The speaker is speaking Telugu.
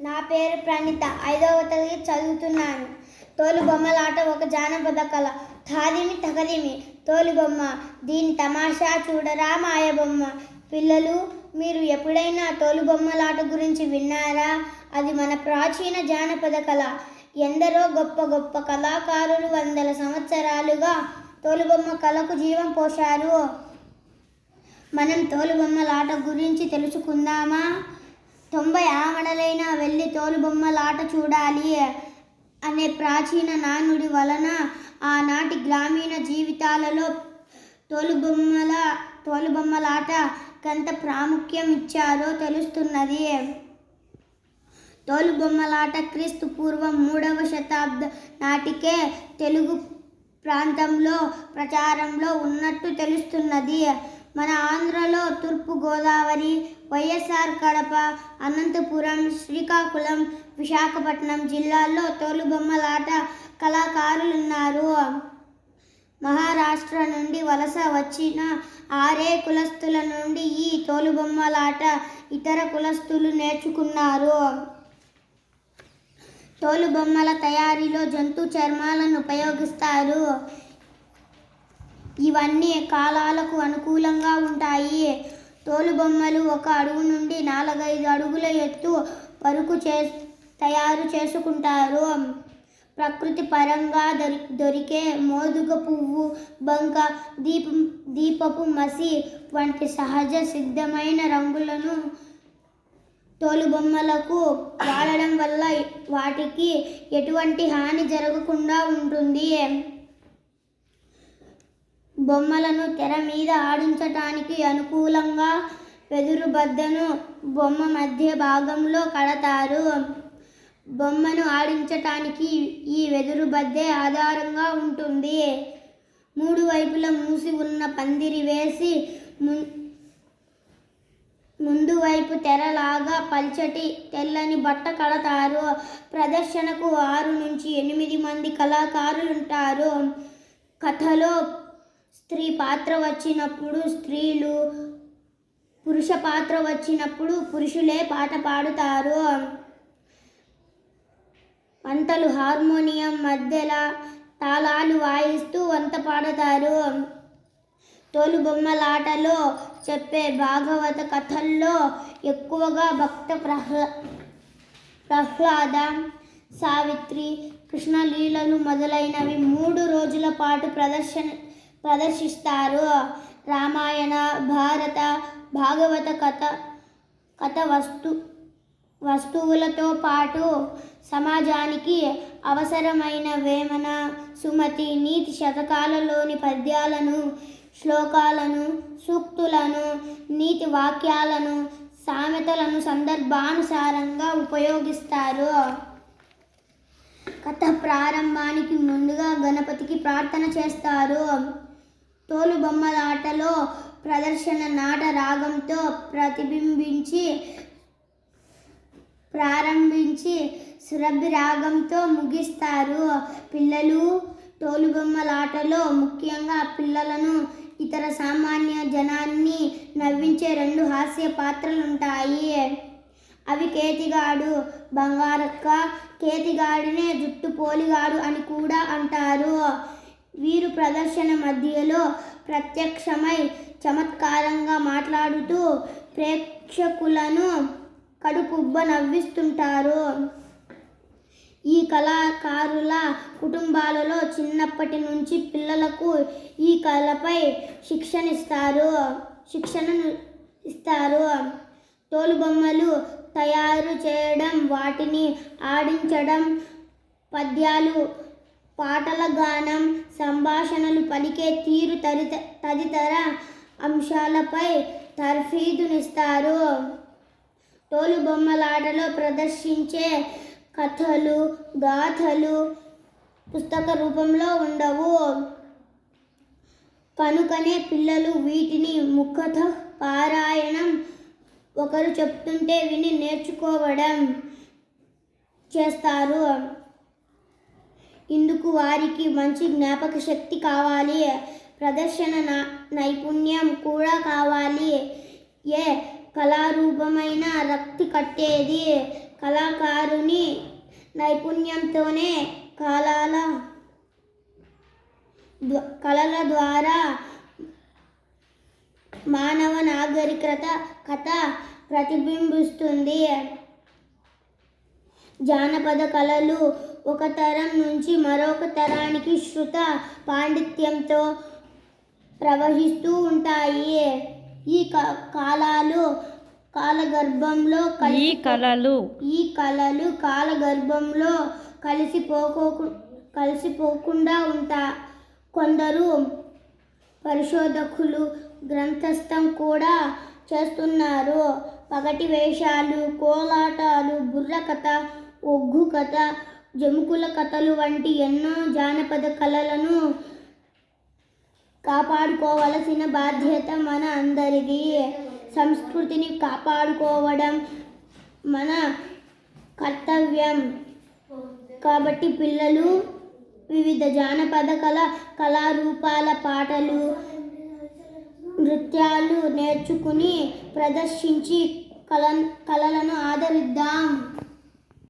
నా పేరు ప్రణీత. ఐదవ తరగతి చదువుతున్నాను. తోలు బొమ్మలాట ఒక జానపద కళ. తాదిమి తగదిమి తోలు బొమ్మ దీని తమాషా చూడరా మాయ బొమ్మ పిల్లలు మీరు ఎప్పుడైనా తోలు బొమ్మలాట గురించి విన్నారా? అది మన ప్రాచీన జానపద కళ. ఎందరో గొప్ప గొప్ప కళాకారులు వందల సంవత్సరాలుగా తోలుబొమ్మ కళకు జీవం పోశారు. మనం తోలుబొమ్మలాట గురించి తెలుసుకుందామా? తొంభై ఆమడలైన వెళ్ళి తోలుబొమ్మలాట చూడాలి అనే ప్రాచీన నానుడి వలన ఆనాటి గ్రామీణ జీవితాలలో తోలుబొమ్మల తోలుబొమ్మలాట ఎంత ప్రాముఖ్యం ఇచ్చారో తెలుస్తున్నది. తోలుబొమ్మలాట క్రీస్తు పూర్వం మూడవ శతాబ్ద నాటికే తెలుగు ప్రాంతంలో ప్రచారంలో ఉన్నట్టు తెలుస్తున్నది. మన ఆంధ్రలో తూర్పు గోదావరి వైఎస్ఆర్ కడప అనంతపురం శ్రీకాకుళం విశాఖపట్నం జిల్లాల్లో తోలుబొమ్మలాట కళాకారులున్నారు. మహారాష్ట్ర నుండి వలస వచ్చిన ఆరే కులస్తుల నుండి ఈ తోలుబొమ్మలాట ఇతర కులస్తులు నేర్చుకున్నారు. తోలుబొమ్మల తయారీలో జంతు చర్మాలను ఉపయోగిస్తారు. ఇవన్నీ కాలాలకు అనుకూలంగా ఉంటాయి. తోలుబొమ్మలు ఒక అడుగు నుండి నాలుగైదు అడుగుల ఎత్తు వరకు చే తయారు చేసుకుంటారు. ప్రకృతి పరంగా దొరి దొరికే మోదుగ పువ్వు బంక దీపం దీపపు మసి వంటి సహజ సిద్ధమైన రంగులను తోలుబొమ్మలకు వాడడం వల్ల వాటికి ఎటువంటి హాని జరగకుండా ఉంటుంది. బొమ్మలను తెర మీద ఆడించటానికి అనుకూలంగా వెదురు బద్దను బొమ్మ మధ్య భాగంలో కడతారు. బొమ్మను ఆడించటానికి ఈ వెదురు బద్దే ఆధారంగా ఉంటుంది. మూడు వైపులా మూసి ఉన్న పందిరి వేసి ము- ముందు వైపు తెరలాగా పల్చటి తెల్లని బట్ట కడతారు. ప్రదర్శనకు ఆరు నుంచి ఎనిమిది మంది కళాకారులు ఉంటారు కథలో స్త్రీ పాత్ర వచ్చినప్పుడు స్త్రీలు పురుష పాత్ర వచ్చినప్పుడు పురుషులే పాట పాడుతారు. వంటలు హార్మోనియం మధ్యలో తాళాలు వాయిస్తూ వంత పాడతారు. తోలుబొమ్మలాటలో చెప్పే భాగవత కథల్లో ఎక్కువగా భక్త ప్రహ్లా ప్రహ్లాద సావిత్రి కృష్ణలీలలు మొదలైనవి మూడు రోజుల పాటు ప్రదర్శన ప్రదర్శిస్తారు. రామాయణ భారత భాగవత కథ కథ వస్తు వస్తువులతో పాటు సమాజానికి అవసరమైన వేమన సుమతి నీతి శతకాలలోని పద్యాలను శ్లోకాలను సూక్తులను నీతి వాక్యాలను సామెతలను సందర్భానుసారంగా ఉపయోగిస్తారు. కథ ప్రారంభానికి ముందుగా గణపతికి ప్రార్థన చేస్తారు. తోలుబొమ్మలాటలో ప్రదర్శన నాట రాగంతో ప్రతిబింబించి ప్రారంభించి సురభి రాగంతో ముగిస్తారు. పిల్లలు తోలుబొమ్మలాటలో ముఖ్యంగా పిల్లలను ఇతర సామాన్య జనాన్ని నవ్వించే రెండు హాస్య పాత్రలు ఉంటాయి అవి కేతిగాడు బంగారక్క కేతిగాడినే జుట్టు పోలిగాడు అని కూడా అంటారు. వీరు ప్రదర్శన మధ్యలో ప్రత్యక్షమై చమత్కారంగా మాట్లాడుతూ ప్రేక్షకులను కడుపుబ్బ నవ్విస్తుంటారు. ఈ కళాకారుల కుటుంబాలలో చిన్నప్పటి నుంచి పిల్లలకు ఈ కళపై శిక్షణ ఇస్తారు. శిక్షణను ఇస్తారు. తోలుబొమ్మలు తయారు చేయడం వాటిని ఆడించడం పద్యాలు పాటల గానం సంభాషణలు పలికే తీరు తదిత తదితర అంశాలపై తర్ఫీదునిస్తారు. తోలుబొమ్మలాటలో ప్రదర్శించే కథలు గాథలు పుస్తక రూపంలో ఉండవు. కనుకనే పిల్లలు వీటిని ముఖత పారాయణం ఒకరు చెప్తుంటే విని నేర్చుకోవడం చేస్తారు. ఇందుకు వారికి మంచి జ్ఞాపక శక్తి కావాలి. ప్రదర్శన నా- నైపుణ్యం కూడా కావాలి. ఏ కళారూపమైన రక్తి కట్టేది? కళాకారుని నైపుణ్యంతోనే కళల కళల ద్వారా మానవ నాగరికత కథ ప్రతిబింబిస్తుంది. జానపద కళలు ఒక తరం నుంచి మరొక తరానికి శృత పాండిత్యంతో ప్రవహిస్తూ ఉంటాయి. ఈ కాలాలు కాలగర్భంలో ఈ కళలు ఈ కళలు కాలగర్భంలో కలిసిపోకో కలిసిపోకుండా ఉంటా కొందరు పరిశోధకులు గ్రంథస్థం కూడా చేస్తున్నారు. పగటి వేషాలు కోలాటాలు బుర్రకథ ఒగ్గు కథ జముకుల కథలు వంటి ఎన్నో జానపద కళలను కాపాడుకోవలసిన బాధ్యత మన అందరిది సంస్కృతిని కాపాడుకోవడం మన కర్తవ్యం. కాబట్టి పిల్లలు వివిధ జానపద కళ కళారూపాల పాటలు నృత్యాలు నేర్చుకుని ప్రదర్శించి కళ కళలను ఆదరిద్దాం.